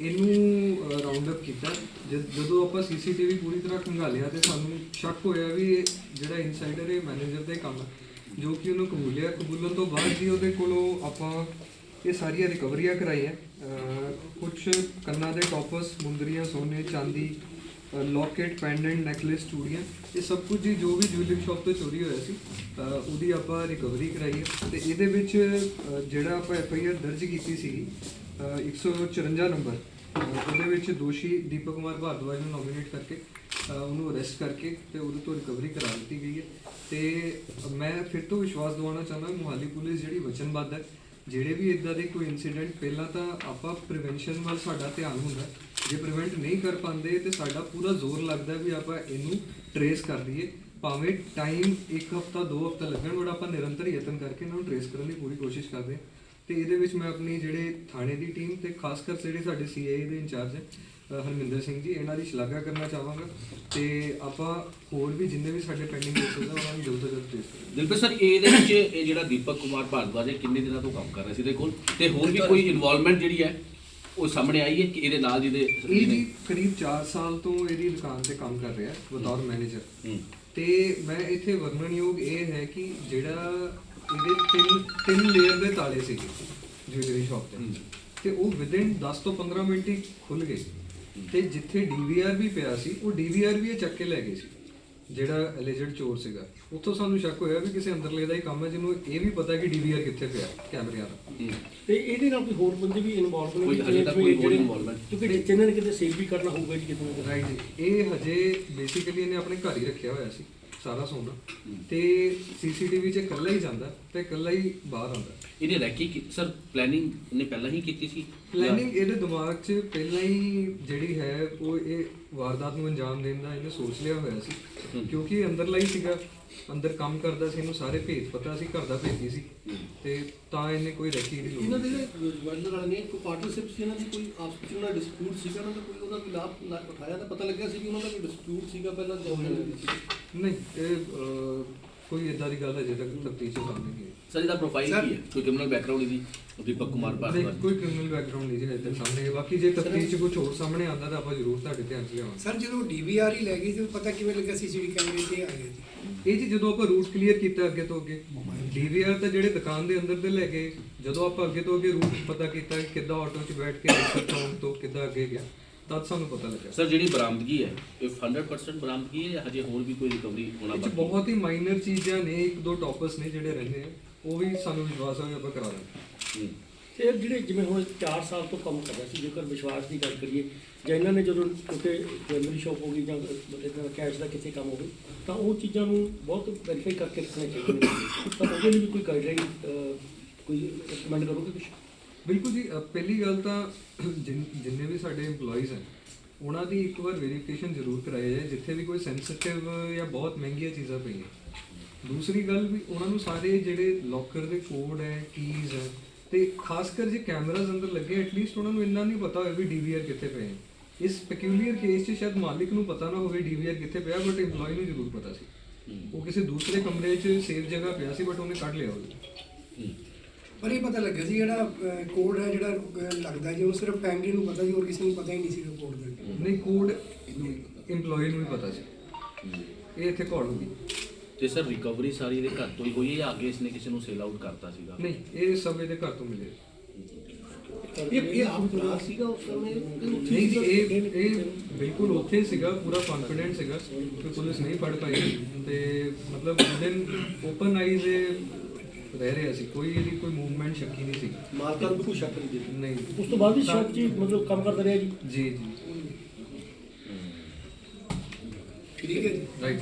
ਇਹਨੂੰ round up ਕੀਤਾ। ਜਦ- ਜਦੋਂ ਆਪਾਂ ਸੀਸੀਟੀਵੀ ਪੂਰੀ ਤਰ੍ਹਾਂ ਖੰਗਾਲਿਆ ਤੇ ਸਾਨੂੰ ਸ਼ੱਕ ਹੋਇਆ ਵੀ ਇਹ ਜਿਹੜਾ ਇਨਸਾਈਡਰ ਹੈ ਮੈਨੇਜਰ ਦਾ ਹੀ ਕੰਮ ਹੈ ਜੋ ਕਿ ਉਹਨੂੰ ਕਬੂਲਿਆ। ਕਬੂਲਣ ਤੋਂ ਬਾਅਦ ਜੀ ਉਹਦੇ ਕੋਲੋਂ ਆਪਾਂ ਇਹ ਸਾਰੀਆਂ ਰਿਕਵਰੀਆਂ ਕਰਾਈਆਂ। ਕੁਝ ਕੰਨਾਂ ਦੇ ਟੌਪਸ ਮੁੰਦਰੀਆਂ ਸੋਨੇ ਚਾਂਦੀ ਲੋਕੇਟ ਪੈਂਡੈਂਟ ਨੈਕਲੇਸ ਚੂੜੀਆਂ ਇਹ ਸਭ ਕੁਝ ਜੀ ਜੋ ਵੀ ਜੁਐਲਰੀ ਸ਼ਾਪ ਤੋਂ ਚੋਰੀ ਹੋਇਆ ਸੀ ਅ, ਉਹਦੀ ਆਪਾਂ ਰਿਕਵਰੀ ਕਰਾਈ ਹੈ। ਤੇ ਇਹਦੇ ਵਿੱਚ ਅ, ਜਿਹੜਾ ਆਪਾਂ ਐਫ ਆਈ ਆਰ ਦਰਜ ਕੀਤੀ ਸੀ 154 ਨੰਬਰ। ਉਹਦੇ ਵਿੱਚ ਦੋਸ਼ੀ ਦੀਪਕ ਕੁਮਾਰ ਭਾਰਦਵਾਜ ਨੂੰ ਨੋਮੀਨੇਟ ਕਰਕੇ ਉਹਨੂੰ ਅਰੈਸਟ ਕਰਕੇ ਤੇ ਉਹਦੇ ਤੋਂ ਰਿਕਵਰੀ ਕਰਾ ਦਿੱਤੀ ਗਈ ਹੈ। ਤੇ ਮੈਂ ਫਿਰ ਤੋਂ ਵਿਸ਼ਵਾਸ ਦਿਵਾਉਣਾ ਚਾਹੁੰਦਾ ਮੁਹਾਲੀ ਪੁਲਿਸ ਜਿਹੜੀ ਵਚਨਬੱਧ ਹੈ, ਜਿਹੜੇ ਵੀ ਇਦਾਂ ਦੇ ਕੋਈ ਇਨਸੀਡੈਂਟ ਪਹਿਲਾਂ ਤਾਂ ਆਪਾਂ ਪ੍ਰੀਵੈਂਸ਼ਨ ਵੱਲ ਸਾਡਾ ਧਿਆਨ ਹੁੰਦਾ ਜੇ ਪ੍ਰੀਵੈਂਟ ਨਹੀਂ ਕਰ ਪਾਉਂਦੇ ਤੇ ਸਾਡਾ ਪੂਰਾ ਜ਼ੋਰ ਲੱਗਦਾ ਵੀ ਆਪਾਂ ਇਹਨੂੰ ਟਰੇਸ ਕਰ ਦਈਏ। ਭਾਵੇਂ ਟਾਈਮ ਇੱਕ ਹਫਤਾ, ਦੋ ਹਫਤਾ ਲੱਗਣ ਬਟ ਆਪਾਂ ਨਿਰੰਤਰ ਯਤਨ ਕਰਕੇ ਇਹਨਾਂ ਨੂੰ ਟਰੇਸ ਕਰਨ ਦੀ ਪੂਰੀ ਕੋਸ਼ਿਸ਼ ਕਰਦੇ ਹਾਂ। ਤੇ ਇਹਦੇ ਵਿੱਚ ਮੈਂ ਆਪਣੀ ਜਿਹੜੇ ਥਾਣੇ ਦੀ ਟੀਮ ਤੇ ਖਾਸ ਕਰ ਜਿਹੜੇ ਸਾਡੇ ਸੀਆਈ ਦੇ ਇੰਚਾਰਜ ਹੈ ਅ, ਹਰਮਿੰਦਰ ਸਿੰਘ ਜੀ ਇਹਨਾਂ ਦੀ ਸ਼ਲਾਘਾ ਕਰਨਾ ਚਾਹਾਂਗਾ ਤੇ ਆਪਾਂ ਹੋਰ ਵੀ ਜਿੰਨੇ ਵੀ ਸਾਡੇ ਪੈਂਡਿੰਗ ਕੇਸਸ ਆ ਉਹਨਾਂ ਨੂੰ ਜਲਦ ਤੋਂ ਜਲਦ ਟਰੇਸ ਕਰਾਂਗੇ। ਦਿਲਪ੍ਰੀਤ ਸਰ ਇਹਦੇ ਵਿੱਚ ਇਹ ਜਿਹੜਾ ਦੀਪਕ ਕੁਮਾਰ ਭਾਰਦਵਾਜ ਹੈ ਕਿੰਨੇ ਦਿਨਾਂ ਤੋਂ ਕੰਮ ਕਰ ਰਿਹਾ ਸੀ? ਇਹਦੇ ਕੋਲ ਤੇ ਹੋਰ ਵੀ ਕੋਈ ਇਨਵੋਲਵਮੈਂਟ ਜਿਹੜੀ ਹੈ ਉਹ ਸਾਹਮਣੇ ਆਈ ਹੈ ਕਿ ਇਹਦੇ ਨਾਲ ਜਿਹਦੇ ਇਹ ਜੀ ਕਰੀਬ 4 ਸਾਲ ਤੋਂ ਇਹਦੀ ਦੁਕਾਨ ਤੇ ਕੰਮ ਕਰ ਰਿਹਾ ਬਤੌਰ ਮੈਨੇਜਰ। ਹੂੰ। ਤੇ ਮੈਂ ਇੱਥੇ ਵਰਣਨਯੋਗ ਇਹ ਹੈ ਕਿ ਜਿਹੜਾ ਇਹਦੇ ਤਿੰਨ ਤਿੰਨ ਲੇਅਰ ਦੇ ਤਾਲੇ ਸੀਗੇ ਜੁਐਲਰੀ ਸ਼ਾਪ ਤੇ। ਤੇ ਉਹ ਵਿਦਿਨ 10 ਤੋਂ 15 ਮਿੰਟ ਹੀ ਖੁੱਲ ਗਏ। ਤੇ ਜਿੱਥੇ ਡੀਵੀਆਰ ਵੀ ਪਿਆ ਸੀ ਉਹ ਡੀਵੀਆਰ ਵੀ ਇਹ ਚੱਕ ਕੇ ਲੈ ਗਏ ਸੀ। ਜਿਹੜਾ ਅਲੀਜਡ ਚੋਰ ਸੀਗਾ। ਉੱਥੋਂ ਸਾਨੂੰ ਸ਼ੱਕ ਹੋਇਆ ਵੀ ਕਿਸੇ ਅੰਦਰਲੇ ਦਾ ਹੀ ਕੰਮ ਹੈ ਜਿਹਨੂੰ ਇਹ ਵੀ ਪਤਾ ਕਿ ਡੀਵੀਆਰ ਕਿੱਥੇ ਪਿਆ ਕੈਮਰਿਆਂ ਦਾ। ਤੇ ਇਹਦੇ ਨਾਲ ਕੋਈ ਹੋਰ ਬੰਦੇ ਵੀ ਇਨਵੋਲਵ ਨੇ? ਕੋਈ ਹਜੇ ਤੱਕ ਕੋਈ ਹੋਰ involvement? ਕਿਉਂਕਿ ਜਿਨ੍ਹਾਂ ਨੇ ਕਿਤੇ ਸੇਲ ਵੀ ਕਰਨਾ ਹੋਊਗਾ ਜੀ ਕਿਤੇ ਨਾ ਕਿਤੇ। ਰਾਈਟ ਇਹ ਹਜੇ ਬੇਸਿਕਲੀ ਇਹਨੇ ਆਪਣੇ ਘਰ ਹੀ ਰੱਖਿਆ ਹੋਇਆ ਸੀ। ਸਾਰਾ ਸੋਨਾ ਤੇ ਸੀਸੀਟੀਵੀ 'ਚ ਇਕੱਲਾ ਹੀ ਜਾਂਦਾ ਤੇ ਇਕੱਲਾ ਹੀ ਬਾਹਰ ਆਉਂਦਾ। ਇਹਨੇ ਰੈਕੀ ਸਰ ਪਲੈਨਿੰਗ ਨੇ ਪਹਿਲਾਂ ਹੀ ਕੀਤੀ ਸੀ? ਪਲੈਨਿੰਗ ਇਹਦੇ ਦਿਮਾਗ 'ਚ ਪਹਿਲਾਂ ਹੀ ਜਿਹੜੀ ਹੈ ਉਹ ਇਹ ਵਾਰਦਾਤ ਨੂੰ ਅੰਜਾਮ ਦੇਣ ਦਾ ਇਹਨੇ ਸੋਚ ਲਿਆ ਹੋਇਆ ਸੀ। ਕਿਉਂਕਿ ਇਹ ਅੰਦਰਲਾ ਹੀ ਸੀਗਾ। ਅੰਦਰ ਕੰਮ ਕਰਦਾ ਸੀ ਇਹਨੂੰ ਸਾਰੇ ਭੇਤ ਪਤਾ ਸੀ ਘਰ ਦਾ ਭੇਤੀ ਸੀ। ਤੇ ਤਾਂ ਇਹਨੇ ਕੋਈ ਰੱਖੀ ਦੀ ਲੋੜ ਇਹਨਾਂ ਦੇ ਨਹੀਂ। ਜਿਹੜੇ ਜਵੈਲਰ ਵਾਲੇ ਨੇ ਕੋਈ ਪਾਰਟਨਰਸ਼ਿਪ ਸੀ ਇਹਨਾਂ ਦੀ ਕੋਈ ਆਪਸ ਵਿੱਚ ਉਹਨਾਂ ਡਿਸਪਿਊਟ ਸੀਗਾ ਉਹਨਾਂ ਦਾ ਕੋਈ ਉਹਦਾ ਕੋਈ ਲਾਭ ਉਠਾਇਆ ਤਾਂ ਪਤਾ ਲੱਗਿਆ ਸੀ ਕਿ ਉਹਨਾਂ ਦਾ ਕੋਈ ਡਿਸਪਿਊਟ ਸੀਗਾ ਪਹਿਲਾਂ ਜਵੈਲਰ ਸੀ ਨਹੀਂ ਇਹ ਕੋਈ ਇਦਾਂ ਦੀ ਗੱਲ ਅਜੇ ਤੱਕ ਤਫਤੀਸ਼ ਸਾਹਮਣੇ ਨਹੀਂ ਆਈ ਸਰ ਇਹਦਾ ਪ੍ਰੋਫਾਈਲ ਕੀ ਹੈ? ਕੋਈ ਕ੍ਰਿਮੀਨਲ ਬੈਕਗ੍ਰਾਉਂਡ ਇਹਦੀ? ਦੀਪਕ ਕੁਮਾਰ ਨਹੀਂ, ਭਾਰਦਵਾਜ ਕੋਈ ਕ੍ਰਿਮੀਨਲ ਬੈਕਗ੍ਰਾਉਂਡ ਨਹੀਂ ਜੀ ਹਜੇ ਤੱਕ ਸਾਹਮਣੇ। ਆਇਆ। ਬਾਕੀ ਜੇ ਤਫਤੀਸ਼ 'ਚ ਕੁਝ ਹੋਰ ਸਾਹਮਣੇ ਆਉਂਦਾ ਤਾਂ ਆਪਾਂ ਜ਼ਰੂਰ ਤੁਹਾਡੇ ਧਿਆਨ 'ਚ ਲਿਆਵਾਂਗੇ। ਸਰ ਜਦੋਂ ਡੀਵੀਆਰ ਹੀ ਲੈ ਗਈ ਤੇ ਪਤਾ ਕਿਵੇਂ ਲੱਗਾ ਸੀਸੀਟੀਵੀ ਕੈਮਰੇ ਤੇ ਆ ਗਿਆ ਜੀ ਇਹ ਜੀ ਜਦੋਂ ਆਪਾਂ ਰੂਟ ਕਲੀਅਰ ਕੀਤਾ ਅੱਗੇ ਤੋਂ ਅੱਗੇ ਡੀਵੀਆਰ ਤਾਂ ਜਿਹੜੇ ਦੁਕਾਨ ਦੇ ਅੰਦਰ ਦੇ ਲੈ ਗਏ ਜਦੋਂ ਆਪਾਂ ਅੱਗੇ ਤੋਂ ਅੱਗੇ ਰੂਟ ਪਤਾ ਕੀਤਾ ਕਿ ਕਿੱਦਾਂ ਆਟੋ 'ਚ ਬੈਠ ਕੇ ਰਿਕਸ਼ਾ ਚੌਂਕ ਤੋਂ ਕਿੱਦਾਂ ਅੱਗੇ ਗਿਆ ਤਦ ਸਾਨੂੰ ਪਤਾ ਲੱਗਾ ਸਰ ਜਿਹੜੀ ਬਰਾਮਦਗੀ ਹੈ ਇਹ 100% ਬਰਾਮਦਗੀ ਹੈ ਜਾਂ ਹਜੇ ਹੋਰ ਵੀ ਕੋਈ ਰਿਕਵਰੀ ਹੋਣਾ ਇਹ 'ਚ ਬਾਕੀ ਹੈ? ਬਹੁਤ ਹੀ ਮਾਈਨਰ ਚੀਜ਼ਾਂ ਨੇ ਇੱਕ ਦੋ ਟੌਪਸ ਨੇ ਜਿਹੜੇ ਰਹਿੰਦੇ ਆ ਉਹ ਵੀ ਸਾਨੂੰ ਵਿਸ਼ਵਾਸ ਹੈ ਆਪਾਂ ਕਰਾ ਦਾਂਗੇ ਹੂੰ। ਤੇ ਜਿਹੜੇ ਜਿਵੇਂ ਹੁਣ 4 ਸਾਲ ਤੋਂ ਕੰਮ ਕਰ ਰਿਹਾ ਸੀ ਜੇਕਰ ਵਿਸ਼ਵਾਸ ਦੀ ਗੱਲ ਕਰੀਏ ਜਾਂ ਇਹਨਾਂ ਨੇ ਜਦੋਂ ਕਿਤੇ ਜਵੈਲਰੀ ਸ਼ਾਪ ਹੋ ਗਈ ਜਾਂ ਇਦਾਂ ਕੈਸ਼ ਦਾ ਕਿਤੇ ਕੰਮ ਹੋਵੇ ਤਾਂ ਉਹ ਚੀਜ਼ਾਂ ਨੂੰ ਬਹੁਤ ਵੈਰੀਫਾਈ ਕਰਕੇ ਰੱਖਣਾ ਚਾਹੀਦਾ ਹੈ। ਤਾਂ ਉਹਦੇ ਲਈ ਵੀ ਕੋਈ ਗਾਈਡਲਾਈਨ ਕੋਈ ਰეკਮੈਂਡ ਕਰੋਗੇ ਕੁਝ ਬਿਲਕੁਲ ਜੀ ਅ, ਪਹਿਲੀ ਗੱਲ ਤਾਂ ਜਿਨ- ਜਿੰਨੇ ਵੀ ਸਾਡੇ EMPLOYEES ਹਨ ਉਹਨਾਂ ਦੀ ਇੱਕ ਵਾਰ ਵੈਰੀਫਿਕੇਸ਼ਨ ਜ਼ਰੂਰ ਕਰਾਈ ਜਾਏ ਜਿੱਥੇ ਵੀ ਕੋਈ ਸੈਂਸਿਟਿਵ ਜਾਂ ਬਹੁਤ ਮਹਿੰਗੀਆਂ ਚੀਜ਼ਾਂ ਪਈਆਂ। ਦੂਸਰੀ ਗੱਲ ਵੀ ਉਹਨਾਂ ਨੂੰ ਸਾਰੇ ਜਿਹੜੇ ਲੋਕਰ ਦੇ ਕੋਡ ਹੈ ਕੀਜ਼ ਹੈ ਤੇ ਖਾਸ ਕਰ ਜੇ ਕੈਮਰਾਜ਼ ਅੰਦਰ ਲੱਗੇ ਐਟਲੀਸਟ ਉਹਨਾਂ ਨੂੰ ਇੰਨਾ ਨਹੀਂ ਪਤਾ ਹੋਵੇ ਵੀ ਡੀਵੀਆਰ ਕਿੱਥੇ ਪਏ ਹੈ ਇਸ ਪੈਕਿਊਲੀਅਰ ਕੇਸ 'ਚ ਸ਼ਾਇਦ ਮਾਲਿਕ ਨੂੰ ਪਤਾ ਨਾ ਹੋਵੇ ਡੀਵੀਆਰ ਕਿੱਥੇ ਪਿਆ ਬਟ EMPLOYEE ਨੂੰ ਜ਼ਰੂਰ ਪਤਾ ਸੀ। ਉਹ ਕਿਸੇ ਦੂਸਰੇ ਕਮਰੇ 'ਚ ਸੇਫ ਜਗ੍ਹਾ ਪਿਆ ਸੀ ਬਟ ਉਹਨੇ ਕੱਢ ਲਿਆ ਉਹ ਹੂੰ। ਪਰ ਇਹ ਪਤਾ ਲੱਗਾ ਸੀ ਜਿਹੜਾ ਕੋਡ ਹੈ ਜਿਹੜਾ ਅਹ, ਲੱਗਦਾ ਜੀ ਉਹ ਸਿਰਫ ਫੈਮਿਲੀ ਨੂੰ ਪਤਾ ਸੀ ਹੋਰ ਕਿਸੇ ਨੂੰ ਪਤਾ ਹੀ ਨਹੀਂ ਸੀ ਕੋਡ ਦਾ। ਨਹੀਂ ਕੋਡ EMPLOYEE ਨੂੰ ਹੀ ਪਤਾ ਸੀ। ਇਹ ਇੱਥੇ ਕਾਲ ਹੋ ਗਈ। ਤੇ ਸਰ ਰਿਕਵਰੀ ਸਾਰੀ ਇਹਦੇ ਘਰ ਤੋਂ ਹੀ ਹੋਈ ਹੈ ਜਾਂ ਅੱਗੇ ਇਸਨੇ ਕਿਸੇ ਨੂੰ ਸੇਲ ਆਊਟ ਕਰਤਾ ਸੀਗਾ? ਨਹੀਂ ਇਹ ਸਭ ਇਹਦੇ ਘਰ ਤੋਂ ਮਿਲੇ। ਇਹ ਇਹ ਆਪ ਕਲਾਸ ਸੀਗਾ ਉਸ ਸਮੇਂ? ਨਹੀਂ ਜੀ ਇਹ ਇਹ ਬਿਲਕੁਲ ਉੱਥੇ ਹੀ ਸੀਗਾ ਪੂਰਾ ਕੌਨਫੀਡੈਂਟ ਸੀਗਾ। ਕਿ ਪੁਲਿਸ ਨਹੀਂ ਫੜ ਪਾਈ। ਤੇ ਮਤਲਬ ਦਿਨ ਓਪਨ ਆਈਜ਼ ਰਹਿ ਰਿਹਾ ਸੀ ਕੋਈ ਇਹਦੀ ਕੋਈ ਮੂਵਮੈਂਟ ਸ਼ੱਕੀ ਨਹੀਂ ਸੀ। ਮਾਲਕਾਂ ਨੂੰ ਕੋਈ ਸ਼ੱਕ ਨਹੀਂ ਦਿੱਤਾ ਨਹੀਂ। ਉਸ ਤੋਂ ਬਾਅਦ ਵੀ ਸ਼ਾਪ 'ਚ ਹੀ ਮਤਲਬ ਕੰਮ ਕਰਦਾ ਰਿਹਾ ਜੀ। ਜੀ ਜੀ। ਠੀਕ ਹੈ ਜੀ। ਰਾਈਟ